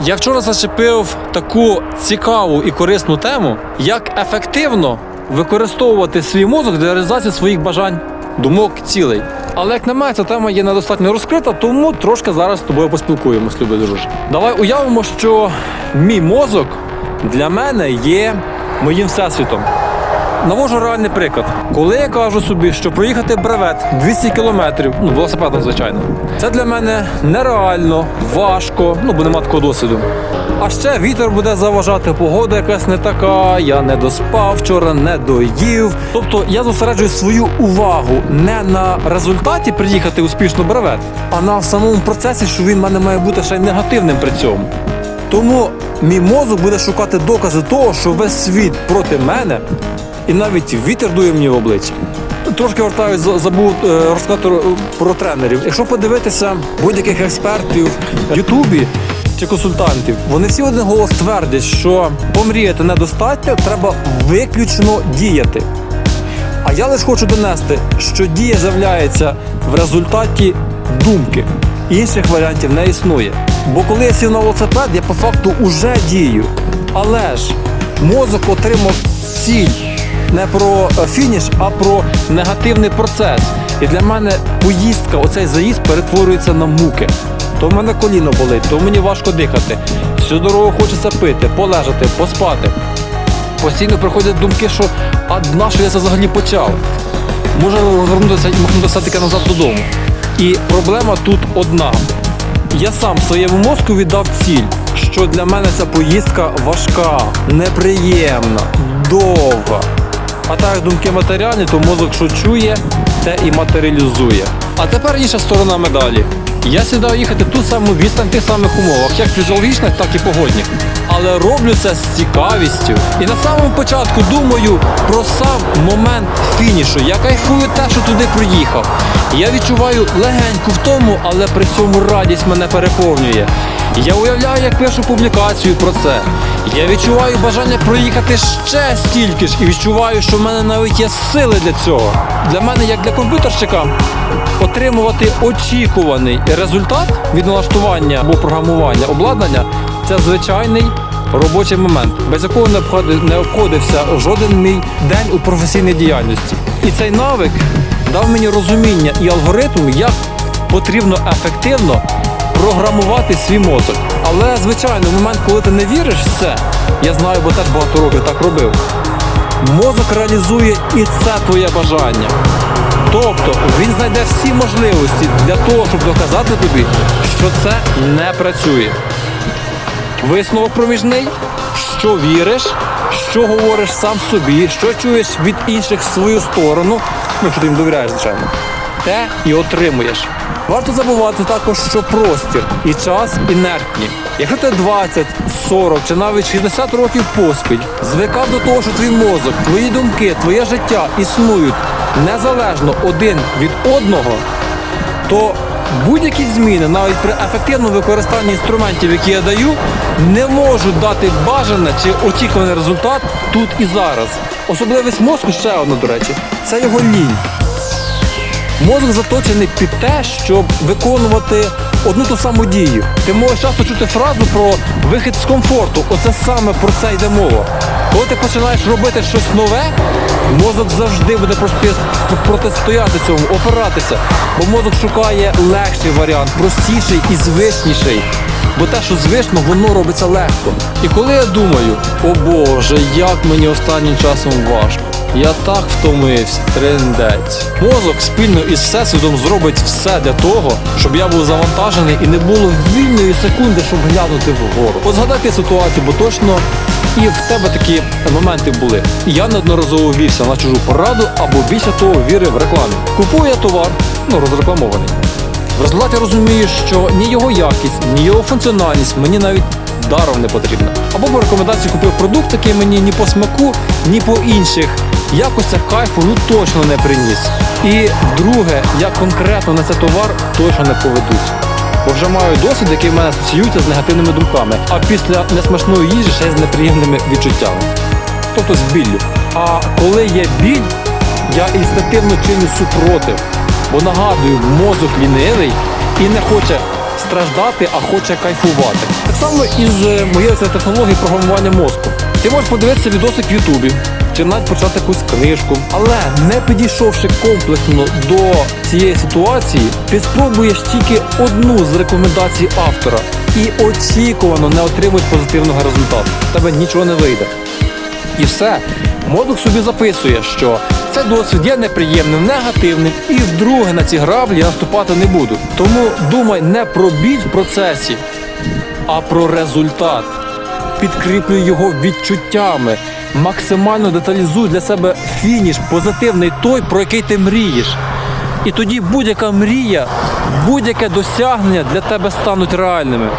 Я вчора зачепив таку цікаву і корисну тему, як ефективно використовувати свій мозок для реалізації своїх бажань, думок, цілей. Але як на мене, ця тема є недостатньо розкрита, тому трошки зараз з тобою поспілкуємось, любий друже. Давай уявимо, що мій мозок для мене є моїм всесвітом. Навожу реальний приклад. Коли я кажу собі, що проїхати бревет 200 кілометрів, ну велосипедом, звичайно, це для мене нереально, важко, ну бо нема такого досвіду. А ще вітер буде заважати, погода якась не така, я не доспав, вчора не доїв. Тобто я зосереджую свою увагу не на результаті приїхати успішно бревет, а на самому процесі, що він в мене має бути ще й негативним при цьому. Тому мій мозок буде шукати докази того, що весь світ проти мене, і навіть вітер дує мені в обличчя. Трошки вертаюсь, забув е, розказати про тренерів. Якщо подивитися будь-яких експертів в Ютубі чи консультантів, вони всі один голос твердять, що помріяти недостатньо, треба виключно діяти. А я лише хочу донести, що дія з'являється в результаті думки. Інших варіантів не існує. Бо коли я сів на велосипед, я по факту уже дію. Але ж мозок отримав ціль не про фініш, а про негативний процес. І для мене поїздка, оцей заїзд перетворюється на муки. То в мене коліно болить, то мені важко дихати. Всю дорогу хочеться пити, полежати, поспати. Постійно приходять думки, що а на що я це взагалі почав? Може розвернутися і махнутися таки назад додому. І проблема тут одна. Я сам своєму мозку віддав ціль, що для мене ця поїздка важка, неприємна, довга. А так думки матеріальні, то мозок що чує, те і матеріалізує. А тепер інша сторона медалі. Я сідаю їхати ту саму відстань в тих самих умовах, як фізіологічних, так і погодних. Але роблю це з цікавістю. І на самому початку думаю про сам момент фінішу. Я кайфую те, що туди приїхав. Я відчуваю легеньку втому, але при цьому радість мене переповнює. Я уявляю, як пишу публікацію про це. Я відчуваю бажання проїхати ще стільки ж і відчуваю, що в мене навіть є сили для цього. Для мене, як для комп'ютерщика, отримувати очікуваний результат від налаштування або програмування обладнання це звичайний робочий момент, без якого не обходився жоден мій день у професійній діяльності. І цей навик дав мені розуміння і алгоритм, як потрібно ефективно програмувати свій мозок. Але звичайно, в момент, коли ти не віриш в це, я знаю, бо теж багато років так робив. Мозок реалізує і це твоє бажання. Тобто він знайде всі можливості для того, щоб доказати тобі, що це не працює. Висновок проміжний, що віриш, що говориш сам собі, що чуєш від інших в свою сторону, ну, якщо ти їм довіряєш, звичайно, те і отримуєш. Варто забувати також, що простір і час інертні. Якщо ти 20, 40 чи навіть 60 років поспіль звикав до того, що твій мозок, твої думки, твоє життя існують незалежно один від одного, то будь-які зміни, навіть при ефективному використанні інструментів, які я даю, не можуть дати бажане чи очікуваний результат тут і зараз. Особливість мозку ще одна, до речі, це його лінь. Мозок заточений під те, щоб виконувати одну ту саму дію. Ти можеш часто чути фразу про вихід з комфорту. Оце саме про це йде мова. Коли ти починаєш робити щось нове, мозок завжди буде протистояти цьому, опиратися. Бо мозок шукає легший варіант, простіший і звичніший. Бо те, що звично, воно робиться легко. І коли я думаю, о Боже, як мені останнім часом важко. Я так втомився, триндець. Мозок спільно із всесвітом зробить все для того, щоб я був завантажений і не було вільної секунди, щоб глянути вгору. От згадайте ситуацію, бо точно і в тебе такі моменти були. Я неодноразово вівся на чужу пораду або більше того вірив в рекламі. Купую я товар, ну розрекламований. В результаті розумію, що ні його якість, ні його функціональність мені навіть даром не потрібна. Або по рекомендації купив продукт, який мені ні по смаку, ні по інших якостях кайфу ну точно не приніс. І друге, я конкретно на цей товар точно не поведусь. Бо вже маю досвід, який в мене асоціюється з негативними думками, а після несмачної їжі ще й з неприємними відчуттями. Тобто з біллю. А коли є біль, я інстинктивно чиню супротив. Бо нагадую, мозок лінивий і не хоче страждати, а хоче кайфувати. Так само із е, моєю технологією програмування мозку. Ти можеш подивитися відосик в Ютубі, чи навіть почати якусь книжку. Але не підійшовши комплексно до цієї ситуації, ти спробуєш тільки одну з рекомендацій автора і очікувано не отримуєш позитивного результату. Тебе нічого не вийде. І все. Мозок собі записує, що це досвід є неприємним, негативним, і вдруге на ці граблі я наступати не буду. Тому думай не про біль в процесі, а про результат. Підкріплюй його відчуттями, максимально деталізуй для себе фініш, позитивний той, про який ти мрієш. І тоді будь-яка мрія, будь-яке досягнення для тебе стануть реальними.